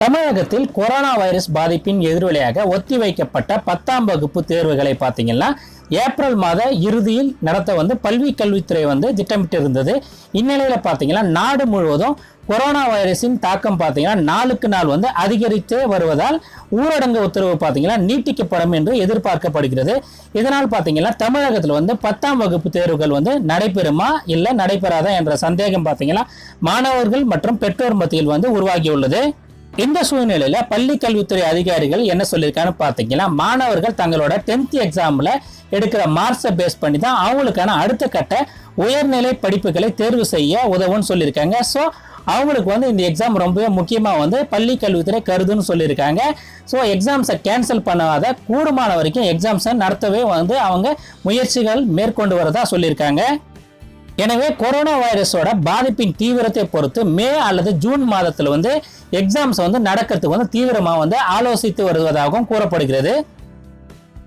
தமிழகத்தில் corona virus பாதிப்பின் எதிர்விளையாக ஒத்திவைக்கப்பட்ட பத்தாம் வகுப்பு தேர்வுகளை பார்த்தீங்கன்னா ஏப்ரல் மாத இறுதியில் நடத்த வந்து பல்வி கல்வித்துறை வந்து திட்டமிட்டு இருந்தது இந்நிலையில் பார்த்தீங்கன்னா நாடு முழுவதும் கொரோனா வைரஸின் தாக்கம் பார்த்தீங்கன்னா நாளுக்கு நாள் வந்து அதிகரித்தே வருவதால் ஊரடங்கு உத்தரவு பார்த்தீங்கன்னா நீட்டிக்கப்படும் என்று எதிர்பார்க்கப்படுகிறது. இதனால் பார்த்தீங்கன்னா தமிழகத்தில் வந்து பத்தாம் வகுப்பு தேர்வுகள் வந்து நடைபெறுமா இல்லை நடைபெறாதா என்ற சந்தேகம் பார்த்தீங்கன்னா மாணவர்கள் மற்றும் பெற்றோர் மத்தியில் வந்து உருவாகியுள்ளது. இந்த சூழ்நிலையில பள்ளி கல்வித்துறை அதிகாரிகள் என்ன சொல்லியிருக்கான்னு பார்த்தீங்கன்னா மாணவர்கள் தங்களோட டென்த் எக்ஸாம்ல எடுக்கிற மார்க்ஸை பேஸ் பண்ணி தான் அவங்களுக்கான அடுத்த கட்ட உயர்நிலை படிப்புகளை தேர்வு செய்ய உதவும்னு சொல்லியிருக்காங்க. ஸோ அவங்களுக்கு வந்து இந்த எக்ஸாம் ரொம்பவே முக்கியமாக வந்து பள்ளி கல்வித்துறை கருதுன்னு சொல்லியிருக்காங்க. ஸோ எக்ஸாம்ஸை கேன்சல் பண்ணாத கூடுமான வரைக்கும் எக்ஸாம்ஸை நடத்தவே வந்து அவங்க முயற்சிகள் மேற்கொண்டு வரதா சொல்லியிருக்காங்க. எனவே கொரோனா வைரஸோட பாதிப்பின் தீவிரத்தை பொறுத்து மே அல்லது ஜூன் மாதத்தில் வந்து எக்ஸாம்ஸ் வந்து நடக்கிறதுக்கு வந்து தீவிரமாக வந்து ஆலோசித்து வருவதாகவும் கூறப்படுகிறது.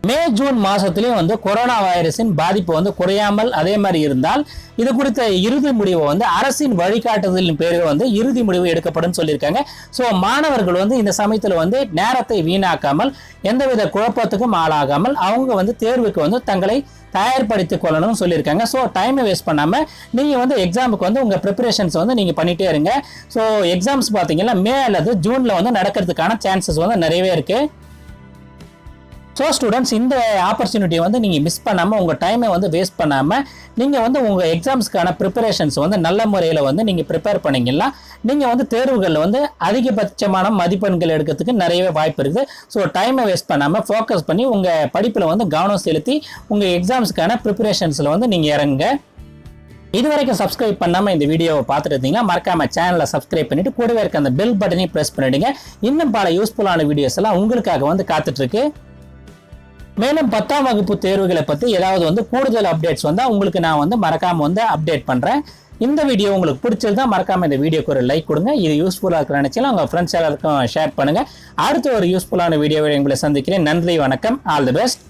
மே ஜூன் மாதத்துலேயும் வந்து கொரோனா வைரஸின் பாதிப்பு வந்து குறையாமல் அதே மாதிரி இருந்தால் இது குறித்த இறுதி முடிவை வந்து அரசின் வழிகாட்டுதலின் பேரில் வந்து இறுதி முடிவு எடுக்கப்படும் சொல்லியிருக்காங்க. ஸோ மாணவர்கள் வந்து இந்த சமயத்தில் வந்து நேரத்தை வீணாக்காமல் எந்தவித குழப்பத்துக்கும் ஆளாகாமல் அவங்க வந்து தேர்வுக்கு வந்து தங்களை தயார்படுத்திக் கொள்ளணும்னு சொல்லியிருக்காங்க. ஸோ டைமை வேஸ்ட் பண்ணாமல் நீங்கள் வந்து எக்ஸாமுக்கு வந்து உங்கள் ப்ரிப்பரேஷன்ஸ் வந்து நீங்கள் பண்ணிகிட்டே இருங்க. ஸோ எக்ஸாம்ஸ் பார்த்தீங்கன்னா மே அல்லது ஜூனில் வந்து நடக்கிறதுக்கான சான்சஸ் வந்து நிறையவே இருக்குது ஸோ ஸ்டூடெண்ட்ஸ் இந்த ஆப்பர்ச்சுனிட்டியை வந்து நீங்கள் மிஸ் பண்ணாமல் உங்கள் டைமை வந்து வேஸ்ட் பண்ணாமல் நீங்கள் வந்து உங்கள் எக்ஸாம்ஸ்க்கான ப்ரிப்பரேஷன்ஸ் வந்து நல்ல முறையில் வந்து நீங்கள் ப்ரிப்பேர் பண்ணீங்கன்னா நீங்கள் வந்து தேர்வுகளில் வந்து அதிகபட்சமான மதிப்பெண்கள் எடுக்கிறதுக்கு நிறையவே வாய்ப்பு இருக்குது. ஸோ டைமை வேஸ்ட் பண்ணாமல் ஃபோக்கஸ் பண்ணி உங்கள் படிப்பில் வந்து கவனம் செலுத்தி உங்கள் எக்ஸாம்ஸ்க்கான ப்ரிப்பரேஷன்ஸில் வந்து நீங்கள் இறங்குங்க இது வரைக்கும் சப்ஸ்கிரைப் பண்ணாமல் இந்த வீடியோவை பார்த்துட்டு இருந்தீங்கன்னா மறக்காம சேனலை சப்ஸ்கிரைப் பண்ணிட்டு கூடவே இருக்க அந்த பெல் பட்டனையும் ப்ரெஸ் பண்ணிடுங்க. இன்னும் பல யூஸ்ஃபுல்லான வீடியோஸ் எல்லாம் உங்களுக்காக வந்து காத்துட்ருக்கு மேலும் பத்தாம் வகுப்பு தேர்வுகளை பற்றி ஏதாவது வந்து கூடுதல் அப்டேட்ஸ் வந்தால் உங்களுக்கு நான் வந்து மறக்காமல் வந்து அப்டேட் பண்ணுறேன் இந்த வீடியோ உங்களுக்கு பிடிச்சிருந்தா மறக்காமல் இந்த வீடியோக்கு ஒரு லைக் கொடுங்க. இது யூஸ்ஃபுல்லாக இருக்கிற நினைச்சாலும் உங்கள் ஃப்ரெண்ட்ஸ் எல்லாருக்கும் ஷேர் பண்ணுங்கள் அடுத்த ஒரு யூஸ்ஃபுல்லான வீடியோவை உங்களை சந்திக்கிறேன். நன்றி வணக்கம். All the best